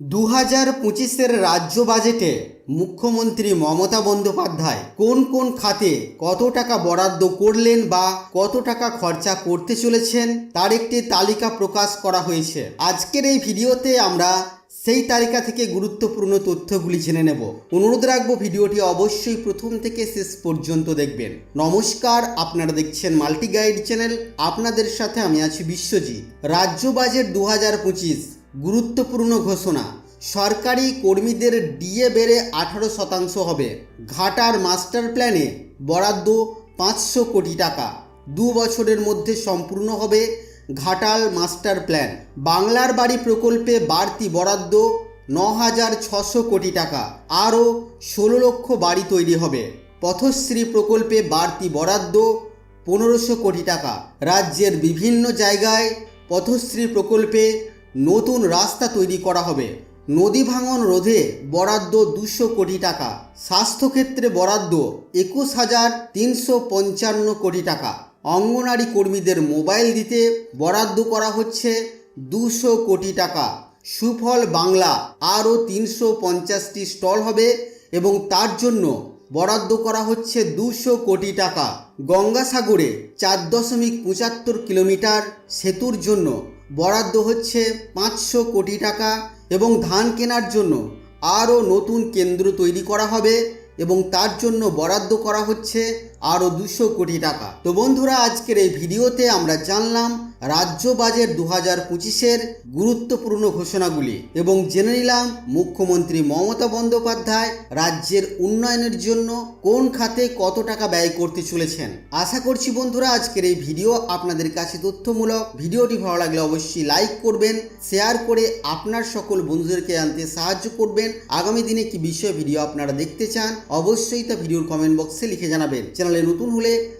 দু হাজার পঁচিশের রাজ্য বাজেটে মুখ্যমন্ত্রী মমতা বন্দ্যোপাধ্যায় কোন কোন খাতে কত টাকা বরাদ্দ করলেন বা কত টাকা খরচা করতে চলেছেন তার একটি তালিকা প্রকাশ করা হয়েছে। আজকের এই ভিডিওতে আমরা সেই তালিকা থেকে গুরুত্বপূর্ণ তথ্যগুলি জেনে নেব। অনুরোধ রাখব ভিডিওটি অবশ্যই প্রথম থেকে শেষ পর্যন্ত দেখবেন। নমস্কার, আপনারা দেখছেন মাল্টি গাইড চ্যানেল। আপনাদের সাথে আমি আছি বিশ্বজিৎ। রাজ্য বাজেট দু হাজার পঁচিশ গুরুত্বপূর্ণ ঘোষণা। সরকারি কর্মীদের ডিএ বেড়ে আঠারো শতাংশ হবে। ঘাটার মাস্টার প্ল্যানে বরাদ্দ পাঁচশো কোটি টাকা। দু বছরের মধ্যে সম্পূর্ণ হবে ঘাটাল মাস্টার প্ল্যান। বাংলার বাড়ি প্রকল্পে বাড়তি বরাদ্দ ন হাজার ছশো কোটি টাকা। আরও ষোলো লক্ষ বাড়ি তৈরি হবে। পথশ্রী প্রকল্পে বাড়তি বরাদ্দ পনেরোশো কোটি টাকা। রাজ্যের বিভিন্ন জায়গায় পথশ্রী প্রকল্পে নতুন রাস্তা তৈরি করা হবে। নদী ভাঙন রোধে বরাদ্দ দুশো কোটি টাকা। স্বাস্থ্যক্ষেত্রে বরাদ্দ একুশ হাজার তিনশো পঞ্চান্ন কোটি টাকা। অঙ্গনারী কর্মীদের মোবাইল দিতে বরাদ্দ করা হচ্ছে দুশো কোটি টাকা। সুফল বাংলা আরও তিনশো পঞ্চাশটি স্টল হবে এবং তার জন্য বরাদ্দ করা হচ্ছে দুশো কোটি টাকা। গঙ্গাসাগরে চার দশমিক পঁচাত্তর কিলোমিটার সেতুর জন্য বরাদ্দ হচ্ছে পাঁচশো কোটি টাকা এবং ধান কেনার জন্য আরও নতুন কেন্দ্র তৈরি করা হবে এবং তার জন্য বরাদ্দ করা হচ্ছে আরও দুশো কোটি টাকা। তো বন্ধুরা, আজকের এই ভিডিওতে আমরা জানলাম রাজ্য বাজেট দু হাজার পঁচিশের গুরুত্বপূর্ণ ঘোষণাগুলি এবং জেনে নিলাম মুখ্যমন্ত্রী মমতা বন্দ্যোপাধ্যায় রাজ্যের উন্নয়নের জন্য কোন খাতে কত টাকা ব্যয় করতে চলেছেন। আশা করছি বন্ধুরা আজকের এই ভিডিও আপনাদের কাছে তথ্যমূলক। ভিডিওটি ভালো লাগলে অবশ্যই লাইক করবেন, শেয়ার করে আপনার সকল বন্ধুদেরকে আনতে সাহায্য করবেন। আগামী দিনে কি বিষয়ে ভিডিও আপনারা দেখতে চান, অবশ্যই তা ভিডিওর কমেন্ট বক্সে লিখে জানাবেন। চ্যানেলে নতুন হলে